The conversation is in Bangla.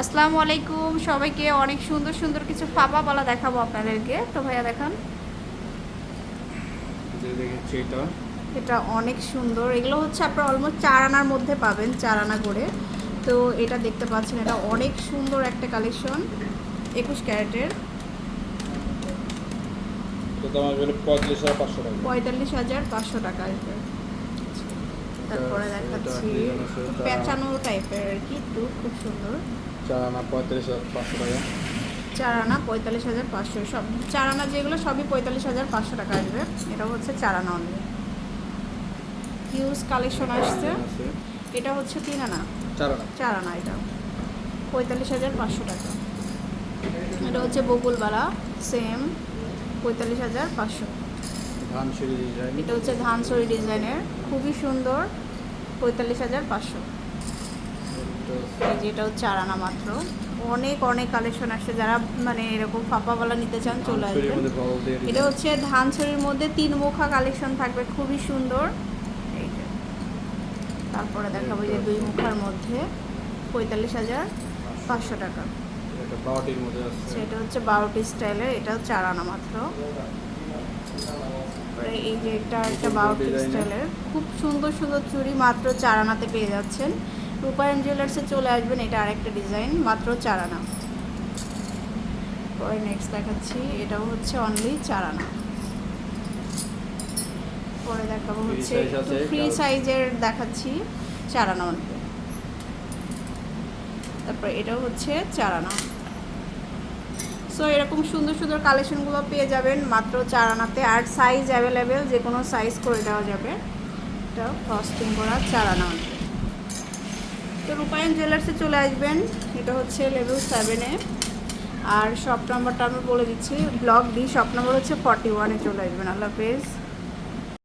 আসসালামু আলাইকুম। সবাইকে অনেক সুন্দর সুন্দর কিছু ফাপা পালা দেখাবো আপনাদেরকে। তো ভাইয়া দেখান। এটা। অনেক সুন্দর। এগুলো হচ্ছে আপনার অলমোস্ট চার আনার মধ্যে পাবেন চার আনা করে। তো এটা দেখতে পাচ্ছেন এটা অনেক সুন্দর একটা কালেকশন একুশ ক্যারেটের। হাজার পাঁচশো টাকা। পঁয়তাল্লিশ হাজার পাঁচশো টাকা আসবে তারপরে দেখাচ্ছি পেঁচানো টাইপের আর কি একটু খুব সুন্দর। চার আনা পঁয়ত্রিশ হাজার পাঁচশো টাকা। চার আনা পঁয়তাল্লিশ হাজার পাঁচশো সব চার আনা যেগুলো সবই পঁয়তাল্লিশ হাজার পাঁচশো টাকা আসবে এটা হচ্ছে চার আনা অনলি হিউজ কালেকশন আসছে। এটা হচ্ছে তিন আনা। চার আনা চার আনা এটা। পঁয়তাল্লিশ হাজার পাঁচশো টাকা। এটা হচ্ছে বকুলবালা সেম পঁয়তাল্লিশ হাজার পাঁচশো। ধান ডিজাইন এটা হচ্ছে ধানসরি ডিজাইনের। খুবই সুন্দর। পঁয়তাল্লিশ হাজার পাঁচশো। এই যে এটা হচ্ছে আনা মাত্র। অনেক অনেক কালেকশন আসছে। যারা মানে এরকম ফাঁপাওয়ালা নিতে চান চলে আসবেন। দিয়ে এটা হচ্ছে ধানছড়ির মধ্যে তিন মুখা কালেকশন থাকবে। খুবই সুন্দর। তারপরে দেখাবো যে দুই মুখার মধ্যে। পঁয়তাল্লিশ হাজার পাঁচশো টাকা। এটা সেটা হচ্ছে বারোটি স্টাইলের। এটাও চার আনা মাত্র। তারপরে এই যে এটা একটা বারোটি স্টাইলের খুব সুন্দর সুন্দর চুড়ি মাত্র চার আনাতে পেয়ে যাচ্ছেন। রূপায়ণ জুয়েলার্সে চলে আসবেন এটা আরেকটা ডিজাইন মাত্র চার আনা। পরে নেক্সট দেখাচ্ছি এটাও হচ্ছে অনলি চার আনা। পরে দেখাবো হচ্ছে ফ্রি সাইজের দেখাচ্ছি চার আনা তারপর এটাও হচ্ছে চার আনা। সো এরকম সুন্দর সুন্দর কালেকশনগুলো পেয়ে যাবেন মাত্র চার আনাতে। আর সাইজ অ্যাভেলেবেল যে কোনো সাইজ করে দেওয়া যাবে। এটা ফস্টিং করা চার আনা। তো রূপায়ণ জুয়েলার্সে চলে আসবেন। এটা হচ্ছে লেভেল সেভেনে আর শপ নাম্বারটা আমি বলে দিচ্ছি। ব্লক ডি শপ নাম্বার হচ্ছে ফর্টি ওয়ানে চলে আসবেন। আল্লাহ হাফেজ।